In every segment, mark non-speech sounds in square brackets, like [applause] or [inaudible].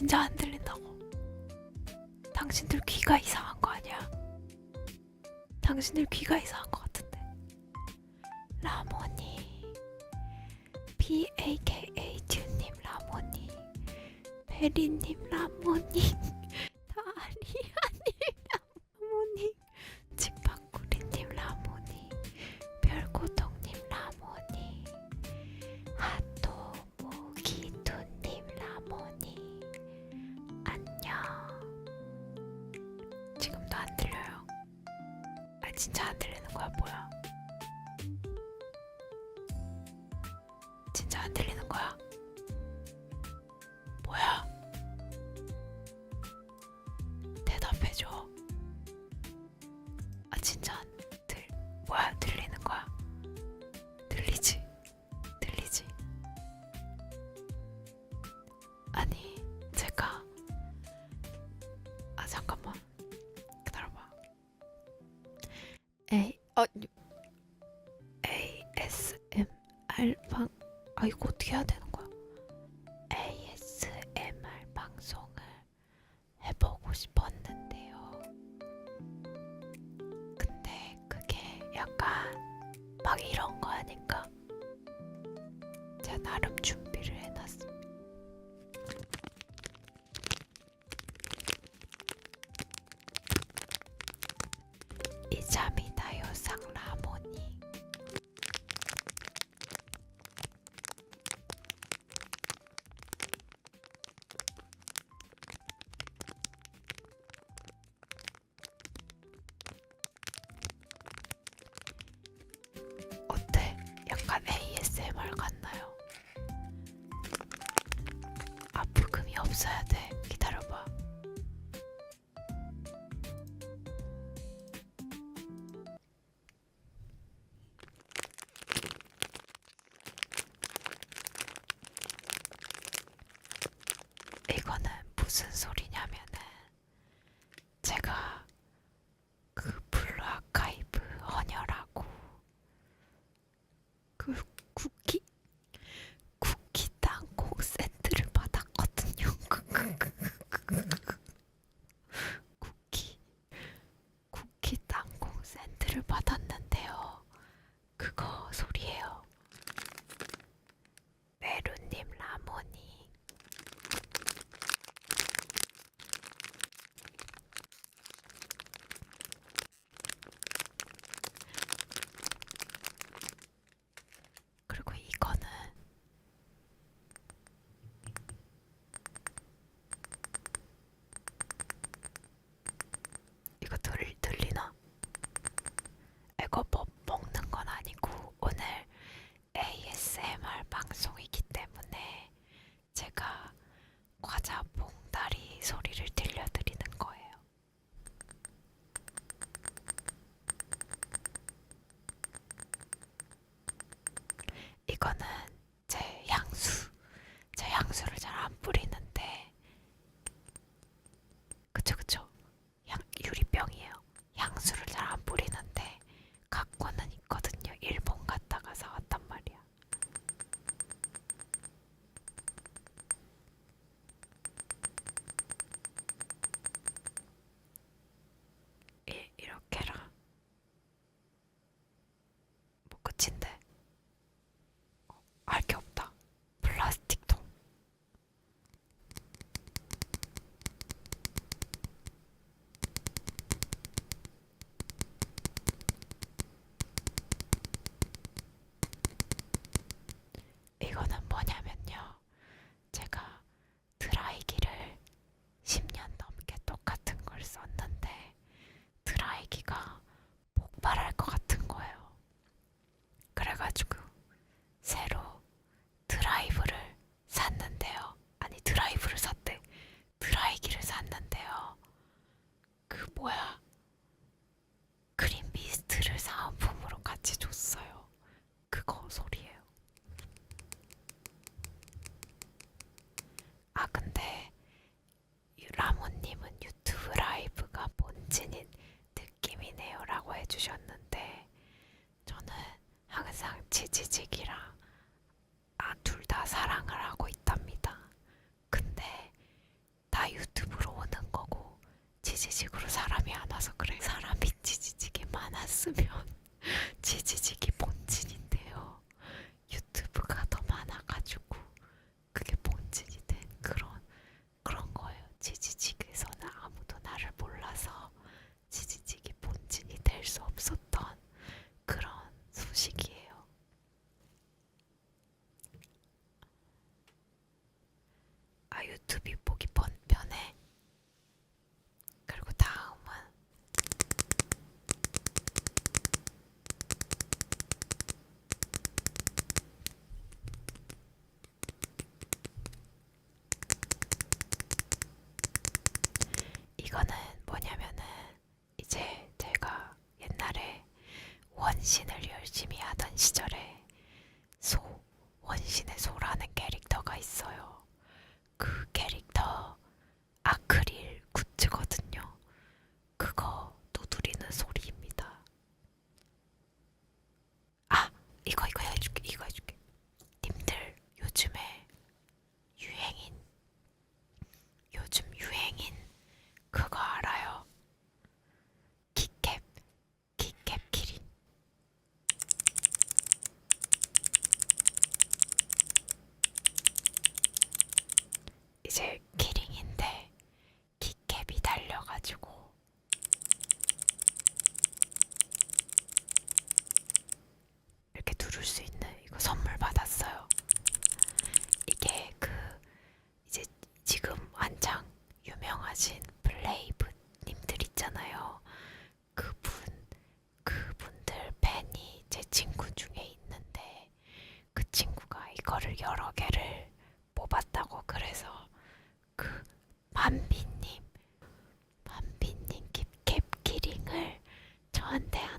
진짜 안 들린다고. 당신들 귀가 이상한 거 아니야? 당신들 귀가 이상한 거 같은데. 라모니. B A K A 튜님 라모니. 베리님 라모니. 답해줘. 一加米 so 지닌 느낌이네요 라고 해주셨는데 저는 항상 지지직이랑 아, 둘 다 사랑을 하고 있답니다. 근데 다 유튜브로 오는 거고 지지직으로 사람이 안 와서 그래. 사람이 지지직이 많았으면 [laughs] 지지직이 is it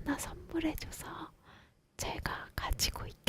하나 선물해줘서 제가 가지고 있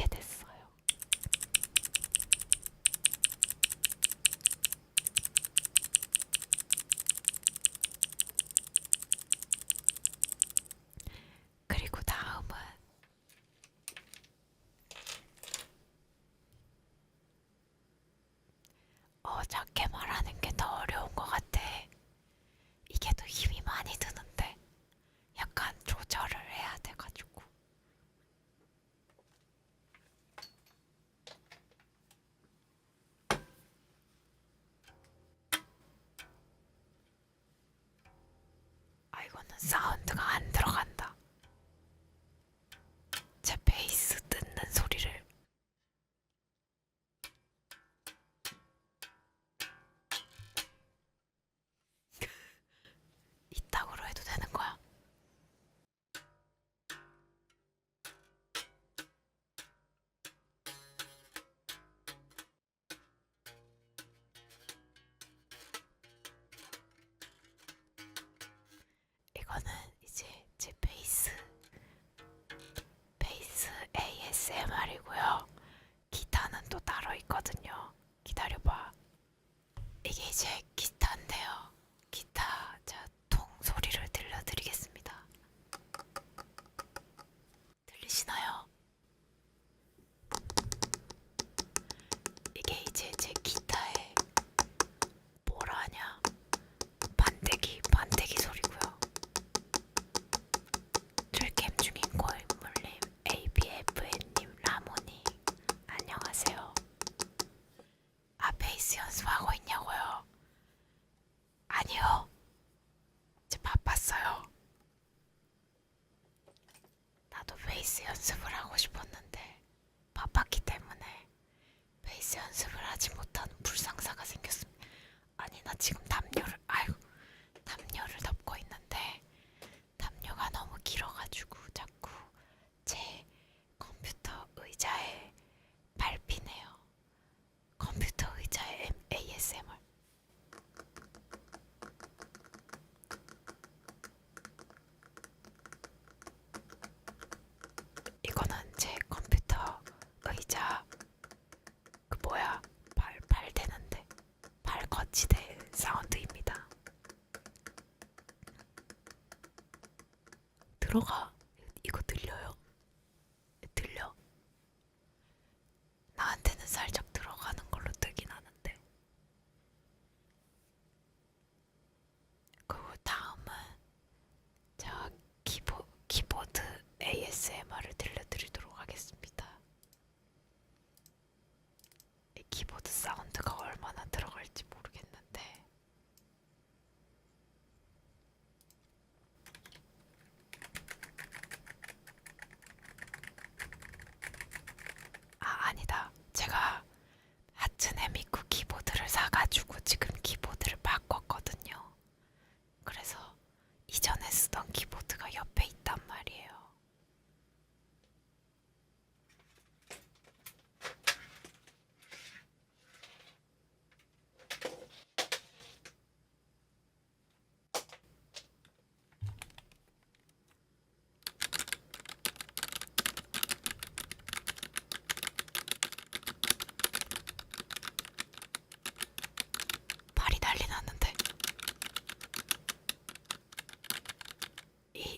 연습을 하고 싶었는데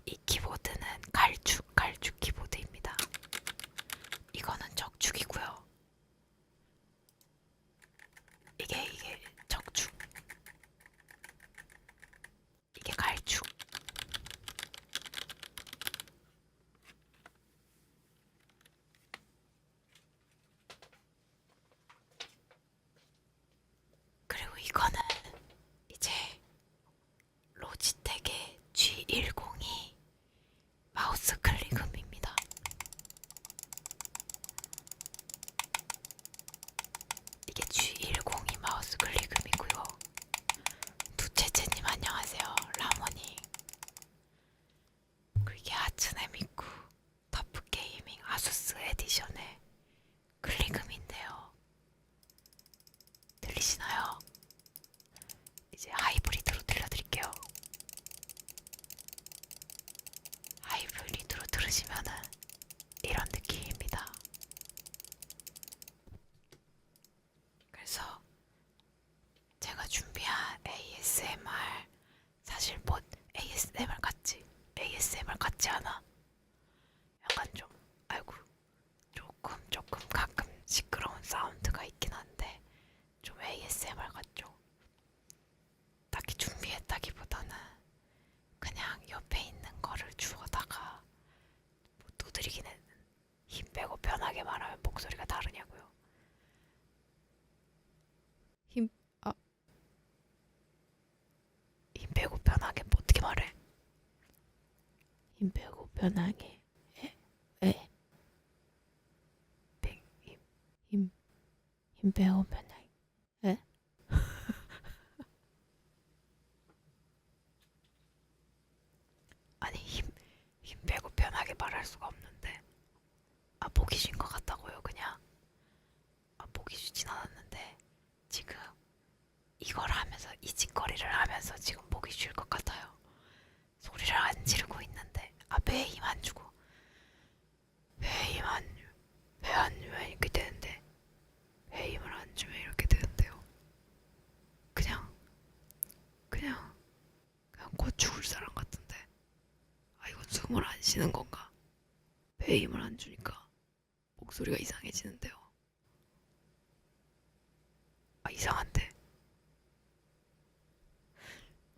이, 이 키보드는 갈축 갈축 키보드입니다 이거는 적축이고요 이게 이게 적축 이게 갈축 그리고 이거는 이제 로지텍의 G102 마우스 클릭음입니다. 이게 G102 마우스 클릭음이고요. 두채채님 안녕하세요. 라모니. 그리고 이게 하츠네 미쿠 터프 게이밍 아수스 에디션의 클릭음인데요. 들리시나요? 이제 하이브리드로 들려드릴게요. 하이브리드로 들으시면은 이런 느낌입니다. 그래서 제가 준비한 ASMR 사실 뭐 ASMR 같지? ASMR 같지 않아? 약간 좀 아이고 조금 조금 가끔 시끄러운 사운드가 있긴 한데 좀 ASMR 같죠? 딱히 준비했다기보다는 그냥 옆에 있는 거를 주워다가 뭐 두 드리긴 했는 힘 빼고 편하게 말하면 목소리가 다르냐고요? 힘, 아. 힘 빼고 편하게 뭐 어떻게 말해? 힘 빼고 편하게 에? 에? 빼, 힘, 힘, 힘 빼고 편하게 에? [laughs] 아니 힘, 힘 빼고 편하게 말할 수가 아 보기 쉰것 같다고요 그냥? 아 보기 쉬진 않았는데 지금 이걸 하면서 이 짓거리를 하면서 지금 보기 쉴 것 같아요. 소리를 안 지르고 있는데. 아 배에 힘안 주고? 배에 힘안 배안 주면 이렇게 되는데? 배에 힘을 안 주면 이렇게 되는데요? 그냥 그냥 그냥 곧 죽을 사람 같은데? 아 이건 숨을 안 쉬는 건가? 배에 힘을 안 주니까 목소리가 이상해지는데요. 아 이상한데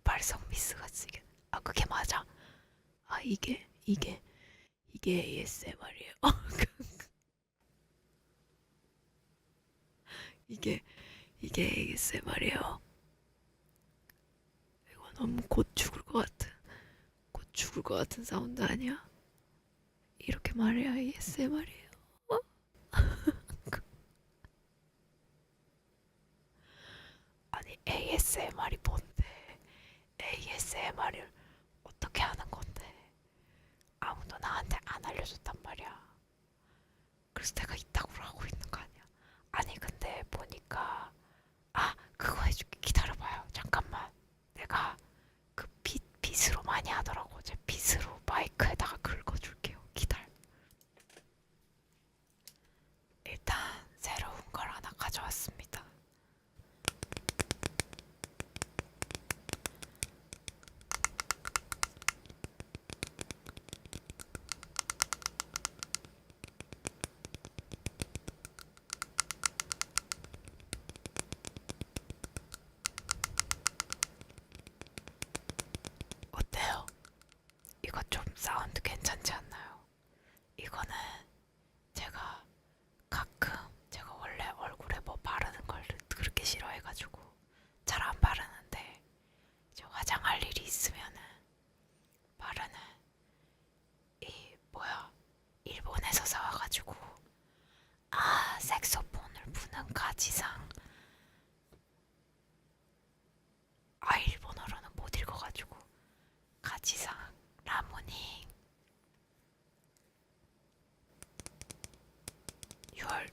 발성 미스가 지게 아 그게 맞아? 아 이게 이게 이게 ASMR이에요. [laughs] 이게 이게 ASMR이에요. 이거 너무 곧 죽을 것 같은 곧 죽을 것 같은 사운드 아니야? 이렇게 말해야 ASMR이에요. 아니 ASMR이 뭔데? ASMR을 어떻게 하는 건데? 아무도 나한테 안 알려줬단 말이야. 그래서 내가 이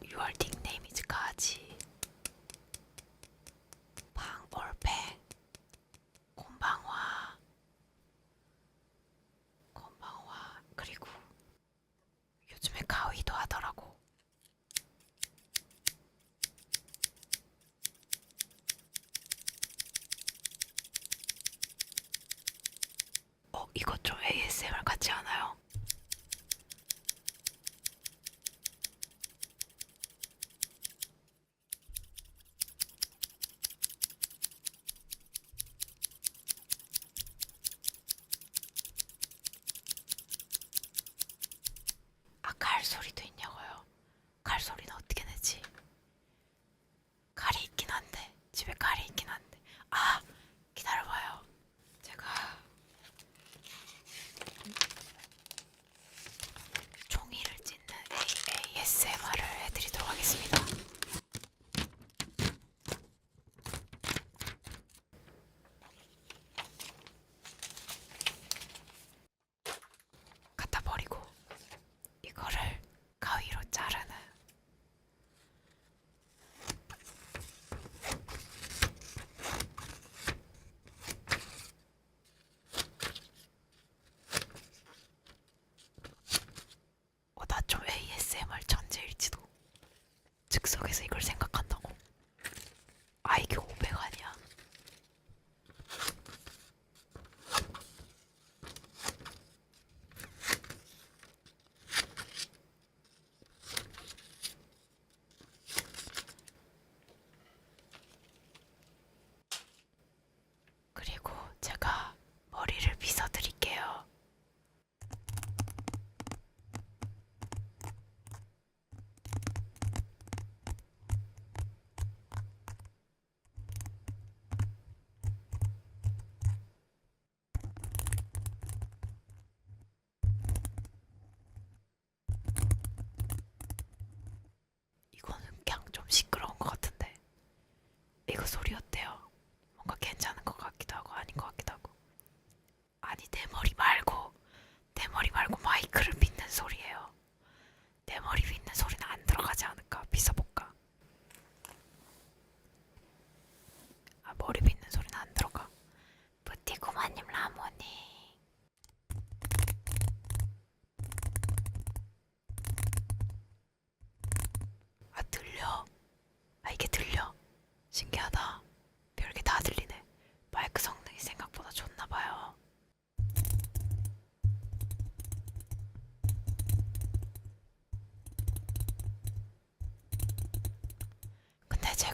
you are thinking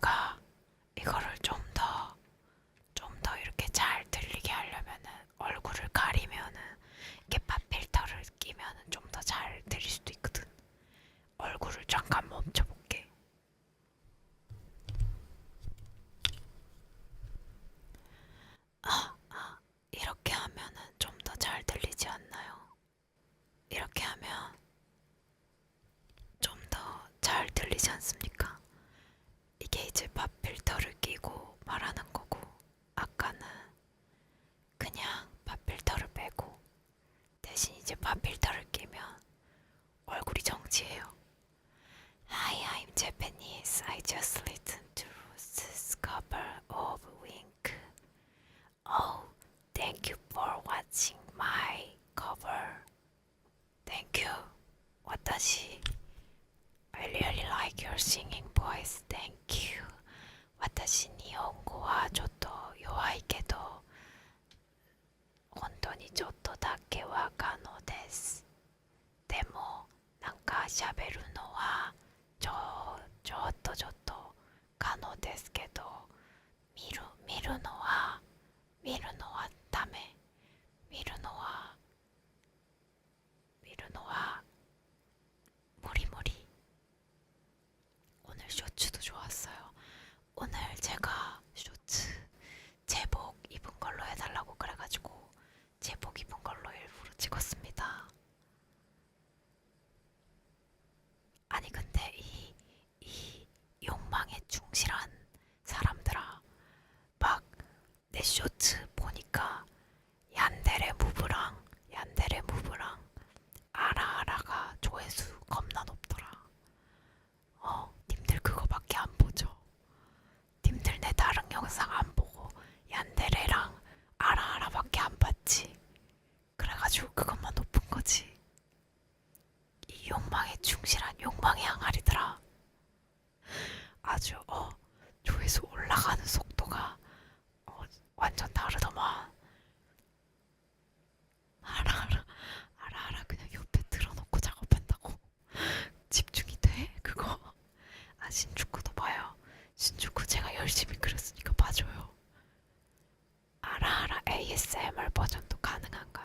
제가 찝찝한 필터를 끼면 얼굴이 정지해요. Hi, I'm Japanese. I just listened to Rose's cover of Wink. Oh, thank you for watching my cover. Thank you. Watashi. I really like your singing voice. Thank you. 私日本語はちょっと弱いけどちょっとだけは可能です。でもなんか喋るのはちょちょっとちょっと可能ですけど見る見るのは見るのはダメ。見るのは見るのは無理無理。오늘 쇼츠도 좋았어요 오늘 제가 쇼츠 제보 제복 입은 걸로 일부러 찍었습니다. 아니 근데 이, 이 욕망에 충실한 사람들아 막 내 쇼츠 ASMR 버전도 가능한가요?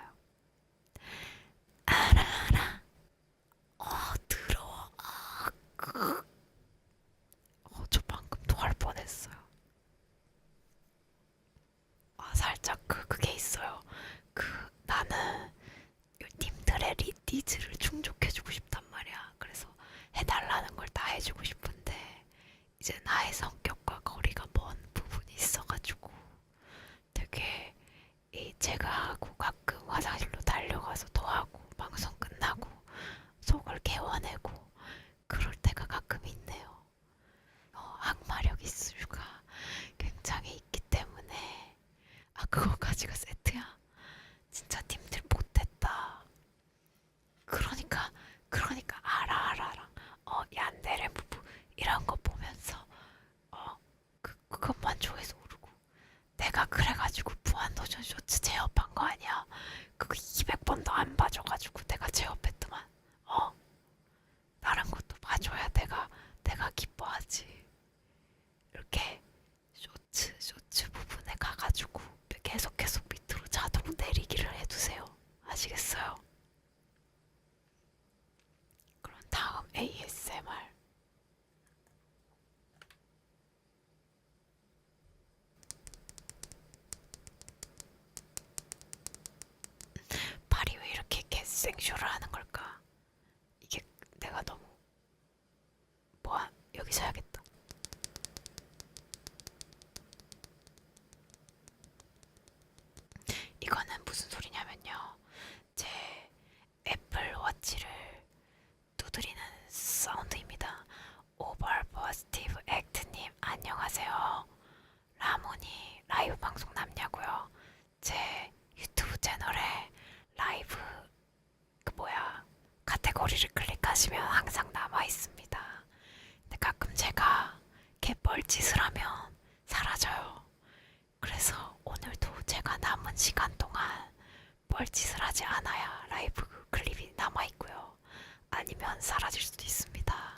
수도 있습니다.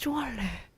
좋아할래.